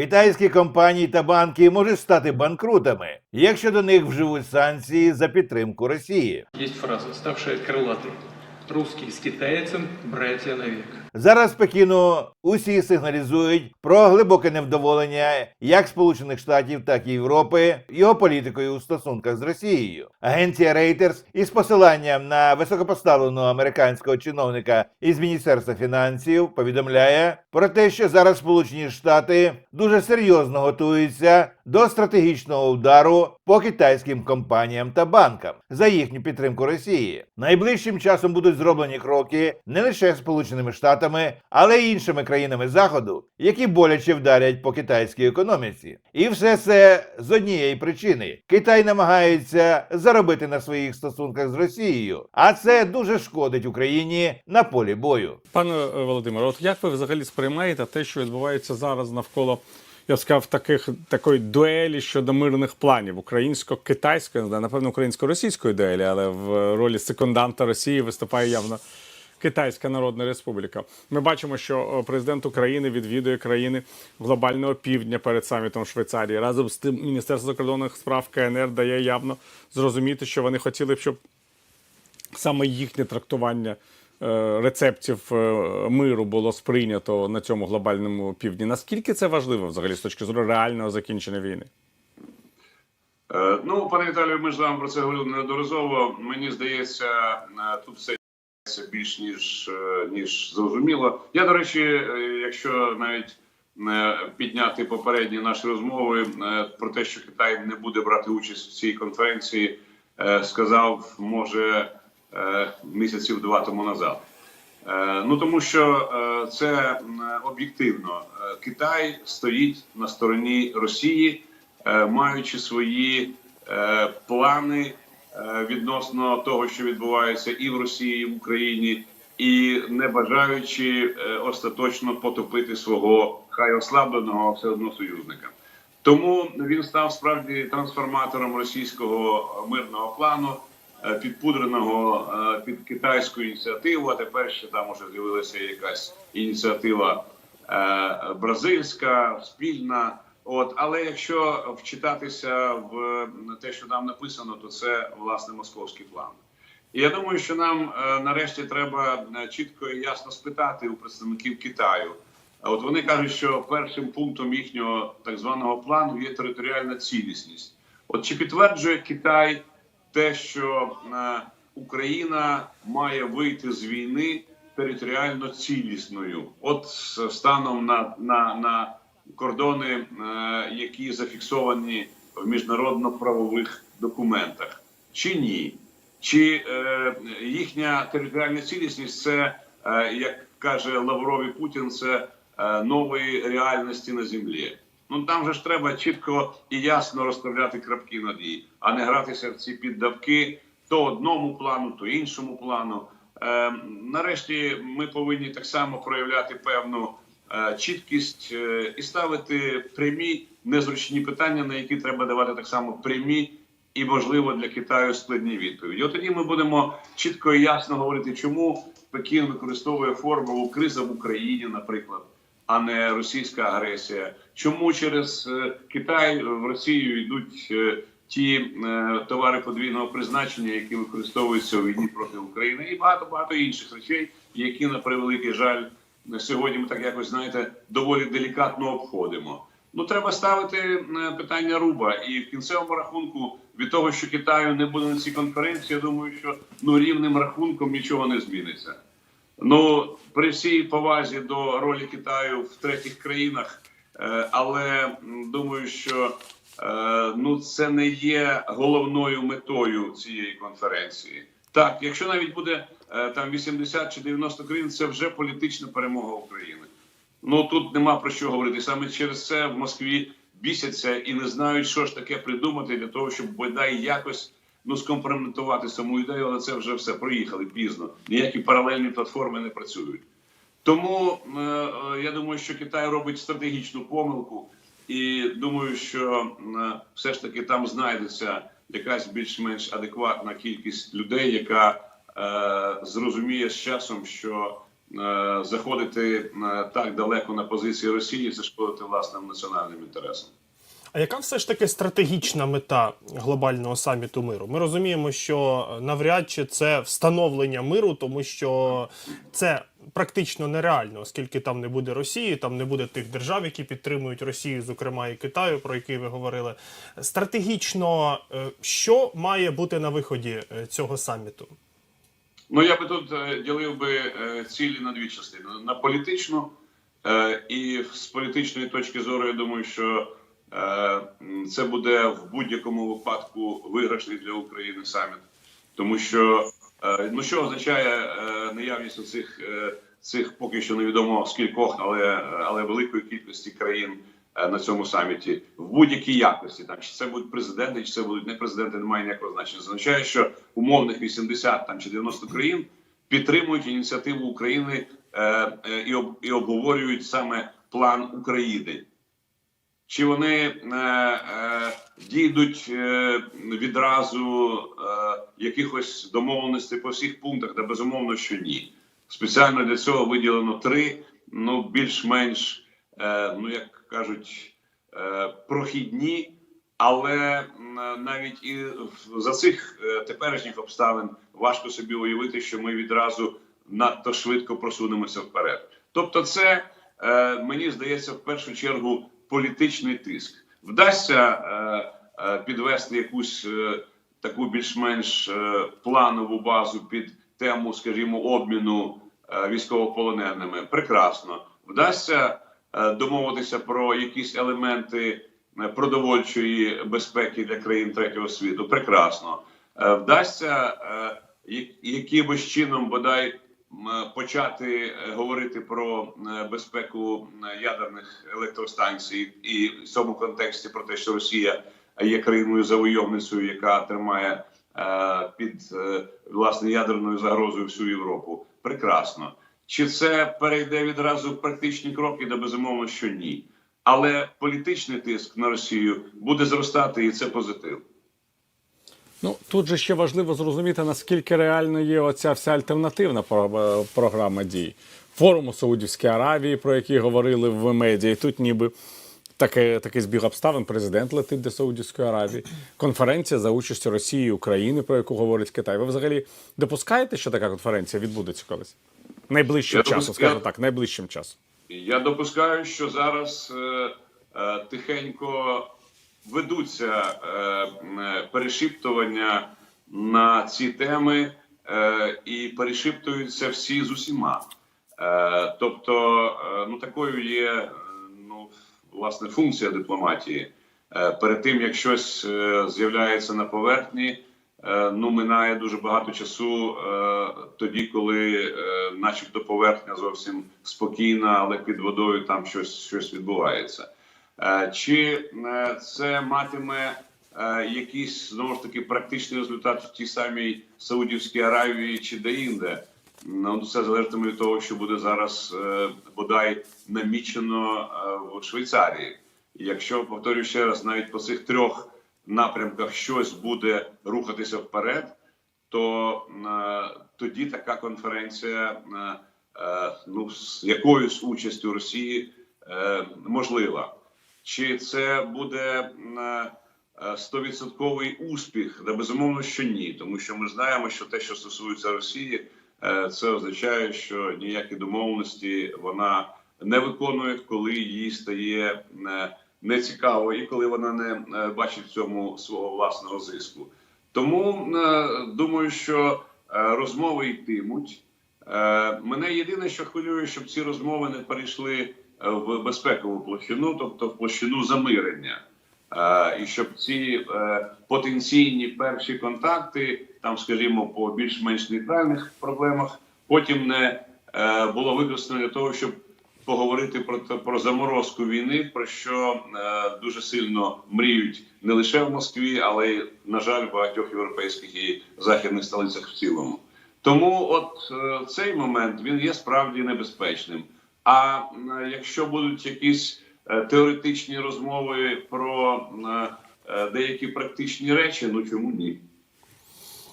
Китайські компанії та банки можуть стати банкрутами, якщо до них вживуть санкції за підтримку Росії. Є фраза, ставши крилати русський з китайцем – братья навек. Зараз Пекіну усі сигналізують про глибоке невдоволення як Сполучених Штатів, так і Європи його політикою у стосунках з Росією. Агенція Reuters із посиланням на високопоставленого американського чиновника із міністерства фінансів повідомляє про те, що зараз Сполучені Штати дуже серйозно готуються до стратегічного удару по китайським компаніям та банкам за їхню підтримку Росії. Найближчим часом будуть зроблені кроки не лише Сполученими Штатами, але й іншими країнами Заходу, які боляче вдарять по китайській економіці. І все це з однієї причини: Китай намагається заробити на своїх стосунках з Росією, а це дуже шкодить Україні на полі бою. Пане е, Володимире, от як ви взагалі сприймаєте те, що відбувається зараз навколо, я б сказав, таких такої дуелі щодо мирних планів українсько-китайської, напевно, українсько-російської дуелі, але в ролі секунданта Росії виступає явно. Китайська Народна Республіка. Ми бачимо, що е, президент України відвідує країни глобального півдня перед самітом Швейцарії. Разом з тим Міністерство закордонних справ КНР дає явно зрозуміти, що вони хотіли б, щоб саме їхнє трактування е, рецептів е, миру було сприйнято на цьому глобальному півдні. Наскільки це важливо взагалі з точки зору реального закінчення війни? Ну, пане Віталію, ми ж з вами про це говорили неодноразово. Мені здається, тут все більш ніж е, ніж зрозуміло. Я, до речі, е, якщо навіть е, підняти попередні наші розмови про те, що Китай не буде брати участь в цій конференції, сказав, може, місяців два тому назад. Ну тому що це об'єктивно. Китай стоїть на стороні Росії, маючи свої плани відносно того, що відбувається і в Росії, і в Україні, і не бажаючи е, остаточно потопити свого хай ослабленого, все одно союзника. Тому він став справді трансформатором російського мирного плану, е, підпудреного е, під китайську ініціативу. А тепер ще там уже з'явилася якась ініціатива е, бразильська, спільна. От, але якщо вчитатися в те, що там написано, то це власне московський план. І я думаю, що нам е, нарешті треба е, чітко і ясно спитати у представників Китаю. От вони кажуть, що першим пунктом їхнього так званого плану є територіальна цілісність. От чи підтверджує Китай те, що е, Україна має вийти з війни територіально цілісною, от станом на, на, на кордони, е, які зафіксовані в міжнародно-правових документах, чи ні? Чи е, їхня територіальна цілісність це, е, як каже Лавров і Путін, це нової реальності на землі? Ну там же ж треба чітко і ясно розставляти крапки над «і», а не гратися в ці піддавки то одному плану, то іншому плану. Е, нарешті ми повинні так само проявляти певну чіткість е, і ставити прямі незручні питання, на які треба давати так само прямі і можливо для Китаю складні відповіді. От тоді ми будемо чітко і ясно говорити, чому Пекін використовує формулу криза в Україні, наприклад, а не російська агресія. Чому через е, Китай в Росію йдуть е, ті е, товари подвійного призначення, які використовуються у війні проти України, і багато багато інших речей, які на превеликий жаль сьогодні ми так якось знаєте доволі делікатно обходимо. Ну треба ставити е, питання руба, і в кінцевому рахунку від того, що Китаю не буде на цій конференції, я думаю, що ну рівним рахунком нічого не зміниться. Ну при всій повазі до ролі Китаю в третіх країнах, е, але думаю, що е, ну це не є головною метою цієї конференції. Так, якщо навіть буде е, там 80 чи 90 країн, це вже політична перемога України. Ну тут нема про що говорити. Саме через це в Москві бісяться і не знають, що ж таке придумати для того, щоб бодай якось ну скомпрометувати саму ідею, але це вже все проїхали пізно. Ніякі паралельні платформи не працюють. Тому е, е, я думаю, що Китай робить стратегічну помилку, і думаю, що е, все ж таки там знайдеться якась більш-менш адекватна кількість людей, яка е, зрозуміє з часом, що е, заходити е, так далеко на позиції Росії, це шкодити власним національним інтересам. А яка все ж таки стратегічна мета глобального саміту миру? Ми розуміємо, що навряд чи це встановлення миру, тому що це практично нереально, оскільки там не буде Росії, там не буде тих держав, які підтримують Росію, зокрема і Китаю, про який ви говорили. Стратегічно, е, що має бути на виході е, цього саміту? Ну я би тут е, ділив би е, цілі на дві частини: на політичну е, і з політичної точки зору, я думаю, що це буде в будь-якому випадку виграшний для України саміт, тому що ну що означає наявність цих цих поки що невідомо скількох, але але великої кількості країн на цьому саміті в будь-якій якості, там чи це будуть президенти, чи це будуть не президенти, немає ніякого значення. Це означає, що умовних 80 там чи 90 країн підтримують ініціативу України е, е, і, об, і обговорюють саме план України. Чи вони е, е, дійдуть е, відразу е, якихось домовленостей по всіх пунктах, та безумовно, що ні. Спеціально для цього виділено три, ну більш-менш, е, ну як кажуть, е, прохідні, але навіть і за цих е, теперішніх обставин важко собі уявити, що ми відразу надто швидко просунемося вперед. Тобто, це е, мені здається, в першу чергу політичний тиск. Вдасться підвести якусь таку більш-менш планову базу під тему, скажімо, обміну військовополоненими. Прекрасно. Вдасться домовитися про якісь елементи е, продовольчої безпеки для країн третього світу. Прекрасно. Е, Вдасться е, якимось чином бодай почати е, говорити про е, безпеку е, ядерних електростанцій, і в цьому контексті про те, що Росія є країною завойовницею, яка тримає е, під е, власне ядерною загрозою всю Європу. Прекрасно. Чи це перейде відразу в практичні кроки? Да безумовно, що ні. Але політичний тиск на Росію буде зростати, і це позитив. Ну тут же ще важливо зрозуміти, наскільки реально є оця вся альтернативна програма дій. Форум у Саудівській Аравії, про який говорили в медіа, і тут ніби таке, такий збіг обставин. Президент летить до Саудівської Аравії. Конференція за участю Росії і України, про яку говорить Китай. Ви взагалі допускаєте, що така конференція відбудеться колись? Найближчим Я часом, допускаю. скажімо так, найближчим часом. Я допускаю, що зараз е, е, тихенько ведуться е, е, перешіптування на ці теми, е, і перешіптуються всі з усіма. Е, тобто, е, ну такою є е, ну, власне функція дипломатії. Е, перед тим як щось е, з'являється на поверхні, ну минає дуже багато часу е, тоді, коли, е, начебто, поверхня зовсім спокійна, але під водою там щось, щось відбувається. Е, Чи е, це матиме е, якийсь знову ж таки практичний результат в тій самій Саудівській Аравії чи де-інде? Ну це залежатиме від того, що буде зараз е, бодай намічено е, в Швейцарії. Якщо повторюю ще раз, навіть по цих трьох напрямках щось буде рухатися вперед, то е, тоді така конференція, е, е, ну з якоюсь участю Росії можлива. Чи це буде стовідсотковий успіх? Да безумовно, що ні, тому що ми знаємо, що те, що стосується Росії, це означає, що ніякі домовленості вона не виконує, коли їй стає е, нецікаво, і коли вона не е, бачить в цьому свого власного зиску. Тому е, думаю, що е, розмови йтимуть. Мене єдине, що хвилює, щоб ці розмови не перейшли в безпекову площину, тобто в площину замирення. І щоб ці потенційні перші контакти, там, скажімо, по більш-менш нейтральних проблемах, потім не було використано для того, щоб поговорити про про заморозку війни, про що е, дуже сильно мріють не лише в Москві, але й на жаль, в багатьох європейських і західних столицях в цілому. Тому, от е, цей момент він є справді небезпечним. А е, якщо будуть якісь е, теоретичні розмови про е, е, деякі практичні речі, ну чому ні?